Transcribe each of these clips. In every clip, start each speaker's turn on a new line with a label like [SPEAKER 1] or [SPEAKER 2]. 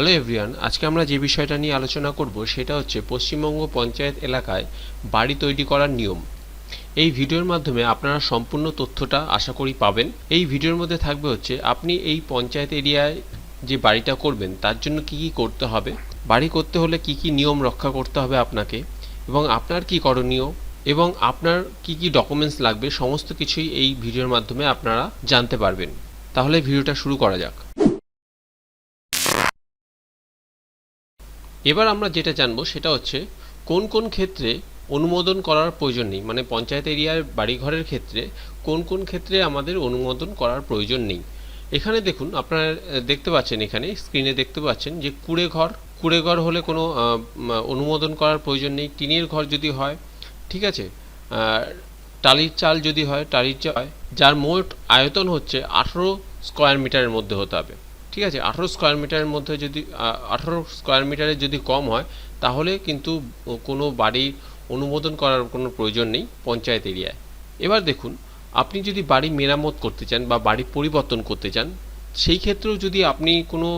[SPEAKER 1] Hello everyone আজকে আমরা যে বিষয়টা নিয়ে আলোচনা করব, সেটা হচ্ছে পশ্চিমবঙ্গ পঞ্চায়েত এলাকায় বাড়ি তৈরি করার নিয়ম। এই ভিডিওর মাধ্যমে আপনারা সম্পূর্ণ তথ্যটা আশা করি পাবেন। এই ভিডিওর মধ্যে থাকবে হচ্ছে, আপনি এই পঞ্চায়েত এরিয়ায় যে বাড়িটা করবেন, তার জন্য কি কি করতে হবে? বাড়ি করতে হলে কি কি নিয়ম রক্ষা করতে হবে আপনাকে? এবং আপনার কি করণীয়? এবং আপনার কি কি ডকুমেন্টস লাগবে? সমস্ত কিছুই এই ভিডিওর মাধ্যমে আপনারা জানতে পারবেন। তাহলে ভিডিওটা শুরু করা যাক। এবার আমরা যেটা জানব সেটা হচ্ছে, কোন কোন ক্ষেত্রে অনুমোদন করার প্রয়োজন নেই? মানে পঞ্চায়েত এরিয়ার বাড়িঘরের ক্ষেত্রে কোন কোন ক্ষেত্রে আমাদের অনুমোদন করার প্রয়োজন নেই? এখানে দেখুন, আপনারা দেখতে পাচ্ছেন এখানে স্ক্রিনে দেখতে পাচ্ছেন যে কুড়ে ঘর কুড়ে ঘর হলে কোনো অনুমোদন করার প্রয়োজন নেই। টিনের ঘর যদি হয়, ঠিক আছে? টালির চাল যদি হয়, টালির চাল, যার মোট আয়তন হচ্ছে আঠেরো স্কোয়ার মিটারের মধ্যে হতে হবে। ঠিক আছে, আঠেরো স্কোয়ার মিটারের মধ্যে যদি আঠেরো স্কোয়ার মিটারের যদি কম হয়, তাহলে কিন্তু কোনো বাড়ির অনুমোদন করার কোনো প্রয়োজন নেই পঞ্চায়েত এরিয়ায়। এবার দেখুন, আপনি যদি বাড়ি মেরামত করতে চান বা বাড়ি পরিবর্তন করতে চান, সেই ক্ষেত্রেও যদি আপনি কোনো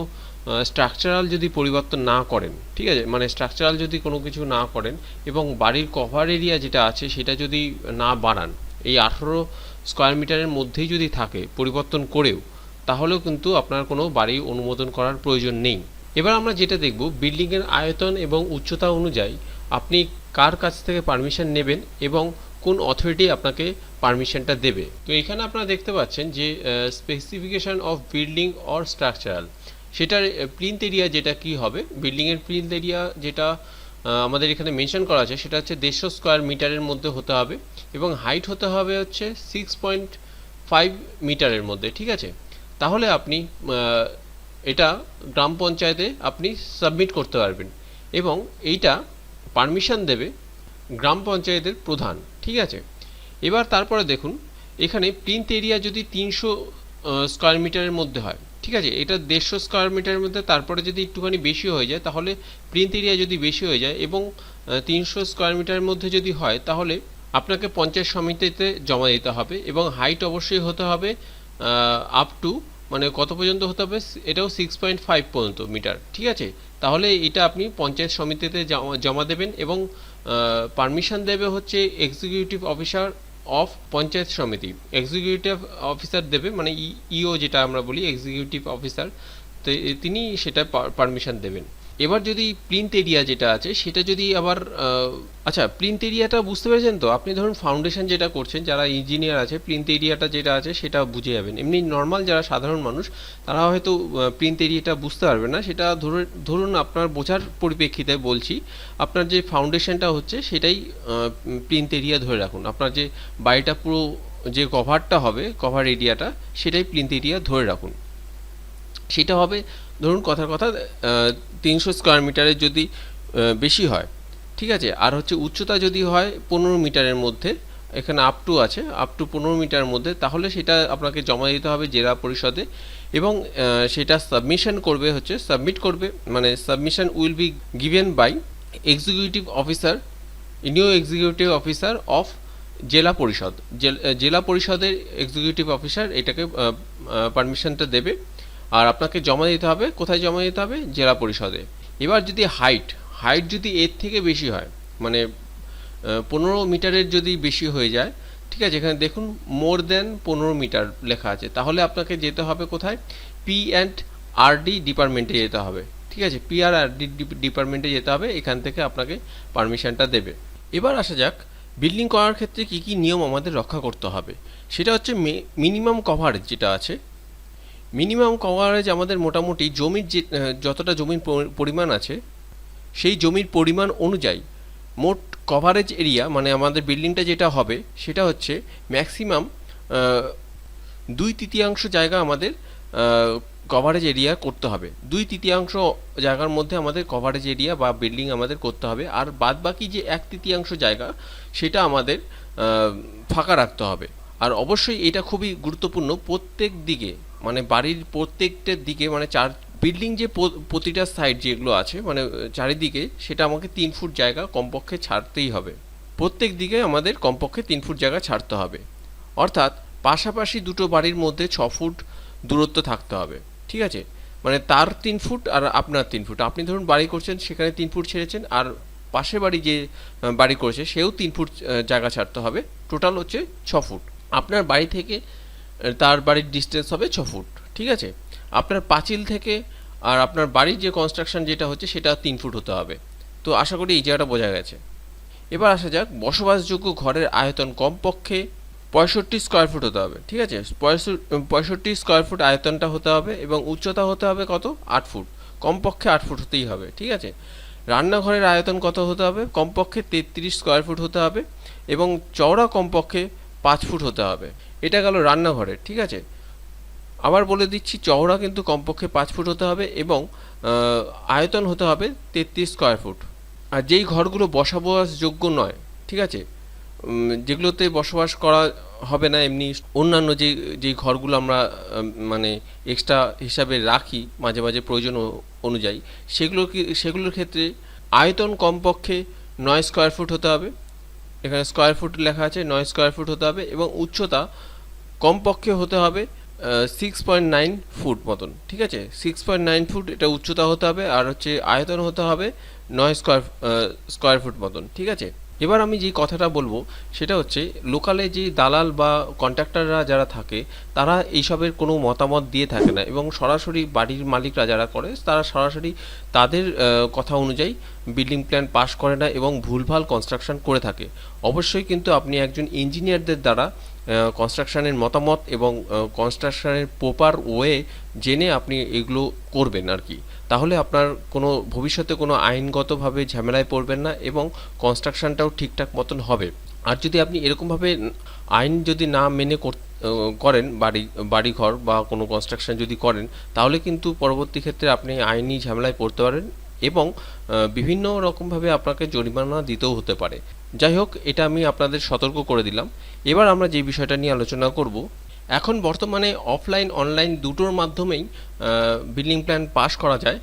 [SPEAKER 1] স্ট্রাকচারাল যদি পরিবর্তন না করেন, ঠিক আছে মানে স্ট্রাকচারাল যদি কোনো কিছু না করেন এবং বাড়ির কভার এরিয়া যেটা আছে সেটা যদি না বাড়ান, এই আঠেরো স্কোয়ার মিটারের মধ্যেই যদি থাকে পরিবর্তন করেও তাহলেও কিন্তু আপনার কোনো বাড়ি অনুমোদন করার প্রয়োজন নেই। এবার আমরা যেটা দেখব বিল্ডিংয়ের আয়তন এবং উচ্চতা অনুযায়ী আপনি কার কাছ থেকে পারমিশন নেবেন এবং কোন অথরিটি আপনাকে পারমিশনটা দেবে। তো এখানে আপনারা দেখতে পাচ্ছেন যে specification of building or structural সেটার প্রিন্ট এরিয়া যেটা কি হবে বিল্ডিংয়ের প্রিন্ট এরিয়া যেটা আমাদের এখানে মেনশন করা আছে সেটা হচ্ছে দেড়শো স্কোয়ার মিটারের মধ্যে হতে হবে এবং হাইট হতে হবে হচ্ছে সিক্স পয়েন্ট ফাইভ মিটারের মধ্যে, ঠিক আছে? তাহলে আপনি এটা গ্রাম পঞ্চায়েতে আপনি সাবমিট করতে পারবেন এবং এইটা পারমিশন দেবে গ্রাম পঞ্চায়েতের প্রধান, ঠিক আছে? এবার তারপরে দেখুন, এখানে প্রিন্ট এরিয়া যদি তিনশো স্কোয়ার মিটারের মধ্যে হয়, ঠিক আছে? এটা দেড়শো স্কোয়ার মিটারের মধ্যে, তারপরে যদি একটুখানি বেশি হয়ে যায়, তাহলে প্রিন্ট এরিয়া যদি বেশি হয়ে যায় এবং তিনশো স্কোয়ার মিটারের মধ্যে যদি হয়, তাহলে আপনাকে পঞ্চায়েত সমিতিতে জমা দিতে হবে এবং হাইট অবশ্যই হতে হবে আপ টু মানে কত পর্যন্ত হতে হবে? এটাও সিক্স পয়েন্ট ফাইভ পর্যন্ত মিটার। ঠিক আছে? তাহলে এটা আপনি পঞ্চায়েত সমিতিতে জমা- দেবেন এবং পারমিশন দেবে হচ্ছে এক্সিকিউটিভ অফিসার অফ পঞ্চায়েত সমিতি। এক্সিকিউটিভ অফিসার দেবে মানে ইও যেটা আমরা বলি এক্সিকিউটিভ অফিসার তিনি সেটা পারমিশন দেবেন। এবার যদি প্রিন্ট এরিয়া যেটা আছে, সেটা যদি আবার আচ্ছা প্রিন্ট এরিয়াটা বুঝতে পেরেছেন তো? আপনি ধরুন ফাউন্ডেশন যেটা করছেন, যারা ইঞ্জিনিয়ার আছে প্রিন্ট এরিয়াটা যেটা আছে, সেটা বুঝে যাবেন। এমনি নর্মাল যারা সাধারণ মানুষ, তারা হয়তো প্রিন্ট এরিয়াটা বুঝতে পারবে না। সেটা ধরুন ধরুন আপনার বোঝার পরিপ্রেক্ষিতে বলছি, আপনার যে ফাউন্ডেশনটা হচ্ছে, সেটাই প্রিন্ট এরিয়া ধরে রাখুন। আপনার যে বাড়িটা পুরো যে কভারটা হবে কভার এরিয়াটা সেটাই প্রিন্ট এরিয়া ধরে রাখুন। সেটা হবে ধরুন কথার কথা তিনশো স্কোয়ার মিটারের যদি বেশি হয়, ঠিক আছে? আর হচ্ছে উচ্চতা যদি হয় পনেরো মিটারের মধ্যে, এখানে আপ টু আছে আপ টু পনেরো মিটারের মধ্যে, তাহলে সেটা আপনাকে জমা দিতে হবে জেলা পরিষদে এবং সেটা সাবমিশন করবে হচ্ছে সাবমিট করবে মানে submission will be given by executive officer new executive officer of Zilla Parishad. Jail- জেলা পরিষদের এক্সিকিউটিভ অফিসার এটাকে পারমিশনটা দেবে। আর আপনাকে জমা দিতে হবে, কোথায় জমা দিতে হবে? জেলা পরিষদে। এবার যদি হাইট হাইট যদি এর থেকে বেশি হয় মানে পনেরো মিটারের যদি বেশি হয়ে যায়, ঠিক আছে, এখানে দেখুন মোর দেন পনেরো মিটার লেখা আছে। তাহলে আপনাকে যেতে হবে কোথায়? পি অ্যান্ড আরডি ডিপার্টমেন্টে যেতে হবে। ঠিক আছে পি আর আরডি ডিপার্টমেন্টে যেতে হবে, এখান থেকে আপনাকে পারমিশনটা দেবে। এবার আসা যাক বিল্ডিং করার ক্ষেত্রে কি কি নিয়ম আমাদের রক্ষা করতে হবে? সেটা হচ্ছে মিনিমাম কভারেজ যেটা আছে মিনিমাম কভারেজ আমাদের মোটামুটি জমির যে যতটা জমির পরিমাণ আছে, সেই জমির পরিমাণ অনুযায়ী মোট কভারেজ এরিয়া মানে আমাদের বিল্ডিংটা যেটা হবে, সেটা হচ্ছে ম্যাক্সিমাম দুই তৃতীয়াংশ জায়গা আমাদের কভারেজ এরিয়া করতে হবে। দুই তৃতীয়াংশ জায়গার মধ্যে আমাদের কভারেজ এরিয়া বা বিল্ডিং আমাদের করতে হবে। আর বাদ বাকি যে এক তৃতীয়াংশ জায়গা, সেটা আমাদের ফাঁকা রাখতে হবে। আর অবশ্যই এটা খুবই গুরুত্বপূর্ণ, প্রত্যেক দিকে মানে বাড়ির প্রত্যেকটা দিকে মানে চার বিল্ডিং যে প্রতিটা সাইড যেগুলো আছে মানে চারিদিকে, সেটা আমাকে তিন ফুট জায়গা কমপক্ষে ছাড়তেই হবে। প্রত্যেক দিকে আমাদের কমপক্ষে তিন ফুট জায়গা ছাড়তে হবে। অর্থাৎ পাশাপাশি দুটো বাড়ির মধ্যে ছ ফুট দূরত্ব থাকতে হবে, ঠিক আছে? মানে তার তিন ফুট আর আপনার তিন ফুট। আপনি ধরুন বাড়ি করছেন, সেখানে তিন ফুট ছেড়েছেন, আর পাশের বাড়ি যে, বাড়ি করেছে, সেও তিন ফুট জায়গা ছাড়তে হবে। টোটাল হচ্ছে ছ ফুট। আপনার বাড়ি থেকে তার বাড়ির ডিস্টেন্স হবে ছ ফুট, ঠিক আছে? আপনার পাঁচিল থেকে আর আপনার বাড়ির যে কনস্ট্রাকশন যেটা হচ্ছে সেটা তিন ফুট হতে হবে। তো আশা করি এই জায়গাটা বোঝা গেছে। এবার আসা যাক, বসবাসযোগ্য ঘরের আয়তন কমপক্ষে পঁয়ষট্টি স্কোয়ার ফুট হতে হবে, ঠিক আছে? পঁয়ষট্টি- স্কোয়ার ফুট আয়তনটা হতে হবে এবং উচ্চতা হতে হবে কত? আট ফুট। কমপক্ষে আট ফুট হতেই হবে, ঠিক আছে? রান্নাঘরের আয়তন কত হতে হবে? কমপক্ষে তেত্রিশ স্কোয়ার ফুট হতে হবে এবং চওড়া কমপক্ষে পাঁচ ফুট হতে হবে। এটা গেল রান্নাঘরের, ঠিক আছে? আবার বলে দিচ্ছি, চওড়া কিন্তু কমপক্ষে পাঁচ ফুট হতে হবে এবং আয়তন হতে হবে তেত্রিশ স্কোয়ার ফুট। আর যেই ঘরগুলো বসবাসযোগ্য নয়, ঠিক আছে? যেগুলোতে বসবাস করা হবে না, এমনি অন্যান্য যে যেই ঘরগুলো আমরা মানে এক্সট্রা হিসাবে রাখি, মাঝে মাঝে প্রয়োজন অনুযায়ী সেগুলো সেগুলোর ক্ষেত্রে আয়তন কমপক্ষে নয় স্কোয়ার ফুট হতে হবে। এখানে স্কোয়ার ফুট লেখা আছে, নয় স্কোয়ার ফুট হতে হবে এবং উচ্চতা কমপক্ষে হতে হবে সিক্স পয়েন্ট নাইন ফুট মতন, ঠিক আছে? সিক্স পয়েন্ট নাইন ফুট এটা উচ্চতা হতে হবে আর হচ্ছে আয়তন হতে হবে নয় স্কোয়ার স্কোয়ার ফুট মতন, ঠিক আছে? এবার আমি যে কথাটা বলব, সেটা হচ্ছে লোকালে যে দালাল বা কন্ট্রাক্টররা যারা থাকে, তারা এইসবের কোনো মতামত দিয়ে থাকে না এবং সরাসরি বাড়ির মালিকরা যারা করে, তারা সরাসরি তাদের কথা অনুযায়ী বিল্ডিং প্ল্যান পাশ করে না এবং ভুলভাল কনস্ট্রাকশন করে থাকে। অবশ্যই কিন্তু আপনি একজন ইঞ্জিনিয়ারদের দ্বারা কনস্ট্রাকশনের মতামত এবং কনস্ট্রাকশনের প্রপার ওয়ে জেনে আপনি এগুলো করবেন আর কি। তাহলে আপনার কোনো, ভবিষ্যতে কোনো আইনগতভাবে ঝামেলায় পড়বেন না এবং কনস্ট্রাকশনটাও ঠিকঠাক মতন হবে। আর যদি আপনি এরকমভাবে আইন যদি না মেনে কর- করেন, বাড়ি, বাড়িঘর বা কোনো কনস্ট্রাকশন যদি করেন, তাহলে কিন্তু পরবর্তী ক্ষেত্রে আপনি আইনি ঝামেলায় পড়তে পারেন। এবং বিভিন্ন রকমভাবে আপনাকে জরিমানা দিতেও হতে পারে। যাই হোক, এটা আমি আপনাদের সতর্ক করে দিলাম। এবার আমরা যে বিষয়টা নিয়ে আলোচনা করব, এখন বর্তমানে অফলাইন, অনলাইন দুটোর মাধ্যমেই বিল্ডিং প্ল্যান পাস করা যায়।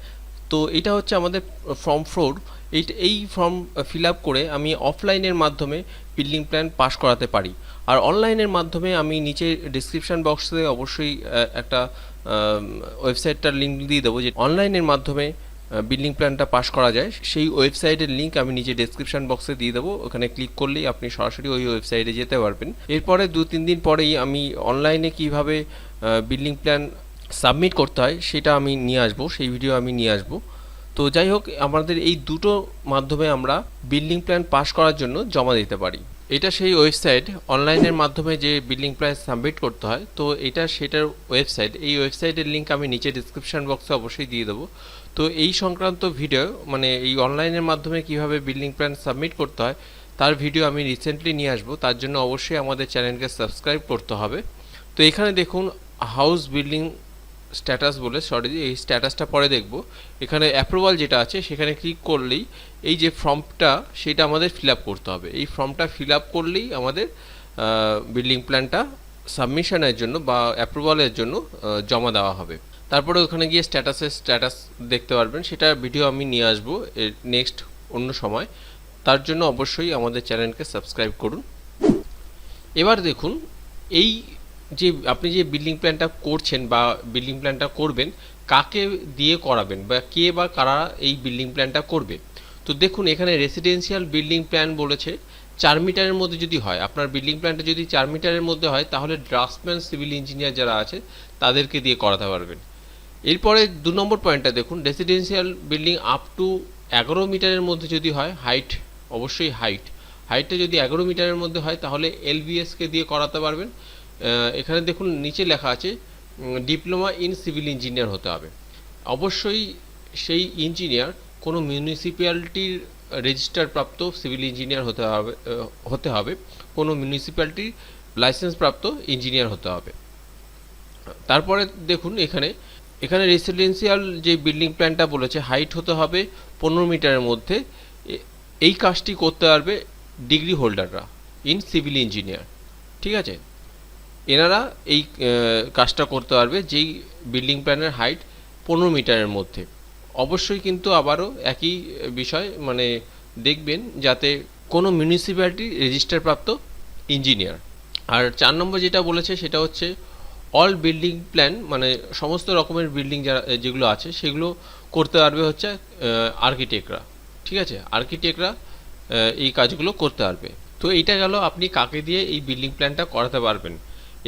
[SPEAKER 1] তো এটা হচ্ছে আমাদের ফর্ম ফ্লোর এই এই ফর্ম ফিল আপ করে আমি অফলাইনের মাধ্যমে বিল্ডিং প্ল্যান পাস করাতে পারি। আর অনলাইনের মাধ্যমে আমি নিচে ডিসক্রিপশন বক্সে অবশ্যই একটা ওয়েবসাইটটার লিঙ্ক দিয়ে দেবো যে, অনলাইনের মাধ্যমে বিল্ডিং প্ল্যানটা পাস করা যায়। সেই ওয়েবসাইটের লিঙ্ক আমি নিচে ডেসক্রিপশন বক্সে দিয়ে দেবো। ওখানে ক্লিক করলেই আপনি সরাসরি ওই ওয়েবসাইটে যেতে পারবেন। এরপরে দু তিন দিন পরেই আমি অনলাইনে কীভাবে বিল্ডিং প্ল্যান সাবমিট করতে হয় সেটা আমি নিয়ে আসব। সেই ভিডিও আমি নিয়ে আসব। তো যাই হোক, আমাদের এই দুটো মাধ্যমে আমরা বিল্ডিং প্ল্যান পাস করার জন্য জমা দিতে পারি। এটা সেই ওয়েবসাইট অনলাইনের মাধ্যমে যে বিল্ডিং প্ল্যান সাবমিট করতে হয়, তো এটা সেটার ওয়েবসাইট এই ওয়েবসাইটের লিঙ্ক আমি নিচে ডিসক্রিপশন বক্সে অবশ্যই দিয়ে দেবো। তো এই সংক্রান্ত ভিডিও মানে এই অনলাইনের মাধ্যমে কীভাবে বিল্ডিং প্ল্যান সাবমিট করতে হয়, তার ভিডিও আমি রিসেন্টলি নিয়ে আসব। তার জন্য অবশ্যই আমাদের চ্যানেলকে সাবস্ক্রাইব করতে হবে। তো এখানে দেখুন হাউস বিল্ডিং স্ট্যাটাস বলে সরি এই স্ট্যাটাসটা পরে দেখব। এখানে অ্যাপ্রুভাল যেটা আছে, সেখানে ক্লিক করলেই এই যে ফর্মটা সেটা আমাদের ফিল করতে হবে। এই ফর্মটা ফিল করলেই আমাদের বিল্ডিং প্ল্যানটা সাবমিশনের জন্য বা অ্যাপ্রুভালের জন্য জমা দেওয়া হবে। তারপরে ওখানে গিয়ে স্ট্যাটাসের স্ট্যাটাস দেখতে পারবেন। সেটা ভিডিও আমি নিয়ে আসব নেক্সট অন্য সময়। তার জন্য অবশ্যই আমাদের চ্যানেলকে সাবস্ক্রাইব করুন। এবার দেখুন, এই যে আপনি যে বিল্ডিং প্ল্যানটা করছেন বা বিল্ডিং প্ল্যানটা করবেন, কাকে দিয়ে করাবেন বা কে বা কারা এই বিল্ডিং প্ল্যানটা করবে? তো দেখুন, এখানে রেসিডেন্সিয়াল বিল্ডিং প্ল্যান বলেছে। চার মিটারের মধ্যে যদি হয়, আপনার বিল্ডিং প্ল্যানটা যদি চার মিটারের মধ্যে হয়, তাহলে ড্রাফটম্যান সিভিল ইঞ্জিনিয়ার যারা আছে, তাদেরকে দিয়ে করাতে পারবেন। এরপরে দু নম্বর পয়েন্টটা দেখুন রেসিডেন্সিয়াল বিল্ডিং আপ টু এগারো মিটারের মধ্যে যদি হয় হাইট অবশ্যই হাইট হাইটটা যদি এগারো মিটারের মধ্যে হয়, তাহলে এলবিএসকে দিয়ে করাতে পারবেন। এখানে দেখুন, নিচে লেখা আছে ডিপ্লোমা ইন সিভিল ইঞ্জিনিয়ার হতে হবে। অবশ্যই সেই ইঞ্জিনিয়ার কোনো মিউনিসিপ্যালিটির রেজিস্টার প্রাপ্ত সিভিল ইঞ্জিনিয়ার হতে হবে হতে হবে। কোনো মিউনিসিপ্যালিটির লাইসেন্স প্রাপ্ত ইঞ্জিনিয়ার হতে হবে। তারপরে দেখুন এখানে এখানে রেসিডেন্সিয়াল যে বিল্ডিং প্ল্যানটা বলেছে হাইট হতে হবে পনেরো মিটারের মধ্যে। এই কাজটি করতে পারবে ডিগ্রি হোল্ডাররা ইন সিভিল ইঞ্জিনিয়ার ঠিক আছে? এনারা এই কাজটা করতে পারবে যেই বিল্ডিং প্ল্যানের হাইট পনেরো মিটারের মধ্যে। অবশ্যই কিন্তু আবারও একই বিষয় মানে দেখবেন যাতে কোনো মিউনিসিপ্যালিটি রেজিস্টার প্রাপ্ত ইঞ্জিনিয়ার আর চার নম্বর যেটা বলেছে সেটা হচ্ছে অল বিল্ডিং প্ল্যান মানে সমস্ত রকমের বিল্ডিং যারা যেগুলো আছে সেগুলো করতে পারবে হচ্ছে আর্কিটেক্টরা ঠিক আছে? আর্কিটেক্টরা এই কাজগুলো করতে পারবে। তো এইটা গেল, আপনি কাকে দিয়ে এই বিল্ডিং প্ল্যানটা করাতে পারবেন?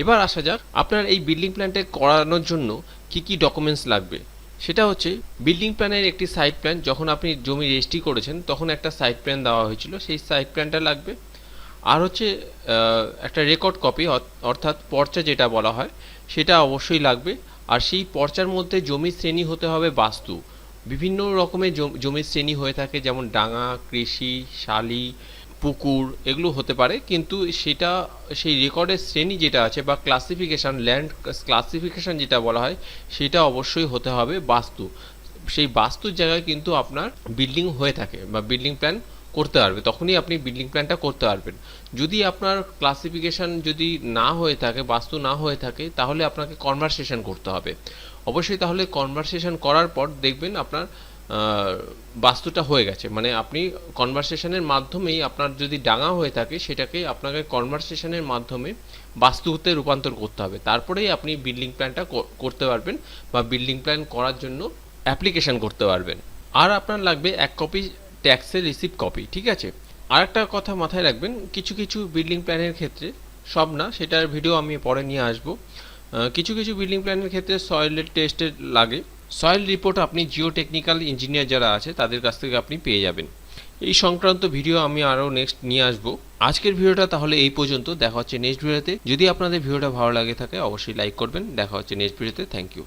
[SPEAKER 1] এবার আসা যাক, আপনার এই বিল্ডিং প্ল্যানটা করানোর জন্য কি কি ডকুমেন্টস লাগবে? সেটা হচ্ছে বিল্ডিং প্ল্যানের একটি সাইট প্ল্যান যখন আপনি জমি রেজিস্ট্রি করেছেন, তখন একটা সাইট প্ল্যান দেওয়া হয়েছিল। সেই সাইট প্ল্যানটা লাগবে। আর হচ্ছে একটা রেকর্ড কপি অর্থাৎ পর্চা যেটা বলা হয়, সেটা অবশ্যই লাগবে। আর সেই পর্চার মধ্যে জমির শ্রেণি হতে হবে বাস্তু। বিভিন্ন রকমের জম- জমির শ্রেণি হয়ে থাকে, যেমন ডাঙা, কৃষি, শালি পুকুর এগুলো হতে পারে, কিন্তু সেটা, সেই রেকর্ডের শ্রেণি যেটা আছে বা ক্লাসিফিকেশন ল্যান্ড ক্লাসিফিকেশন যেটা বলা হয়, সেটা অবশ্যই হতে হবে বাস্তু। সেই বাস্তুর জায়গায় কিন্তু আপনার বিল্ডিং হয়ে থাকে বা বিল্ডিং প্ল্যান করতে পারবে, তখনই আপনি বিল্ডিং প্ল্যানটা করতে পারবেন। যদি আপনার ক্লাসিফিকেশন যদি না হয়ে থাকে, বাস্তু না হয়ে থাকে, তাহলে আপনাকে কনভারসেশন করতে হবে। অবশ্যই তাহলে কনভারসেশন করার পর দেখবেন আপনার বাস্তুটা হয়ে গেছে। মানে আপনি কনভারসেশনের মাধ্যমেই আপনার যদি ডাঙা হয়ে থাকে, সেটাকে আপনাকে কনভারসেশনের মাধ্যমে বাস্তুতে রূপান্তর করতে হবে। তারপরেই আপনি বিল্ডিং প্ল্যানটা করতে পারবেন বা বিল্ডিং প্ল্যান করার জন্য অ্যাপ্লিকেশন করতে পারবেন। আর আপনার লাগবে এক কপি ট্যাক্সের রিসিপ্ট কপি ঠিক আছে? আর একটা কথা মাথায় রাখবেন, কিছু কিছু বিল্ডিং প্ল্যানের ক্ষেত্রে, সব না, সেটার ভিডিও আমি পরে নিয়ে আসব। কিছু কিছু বিল্ডিং প্ল্যানের ক্ষেত্রে সয়েলের টেস্টের লাগে। সয়েল রিপোর্ট আপনি জিও টেকনিক্যাল ইঞ্জিনিয়ার যারা আছে, তাদের কাছ থেকে আপনি পেয়ে যাবেন। এই সংক্রান্ত ভিডিও আমি আরও নেক্সট নিয়ে আসব। আজকের ভিডিওটা তাহলে এই পর্যন্ত। দেখা হচ্ছে নেক্সট ভিডিওতে। যদি আপনাদের ভিডিওটা ভালো লাগে থাকে, অবশ্যই লাইক করবেন। দেখা হচ্ছে নেক্সট ভিডিওতে। Thank you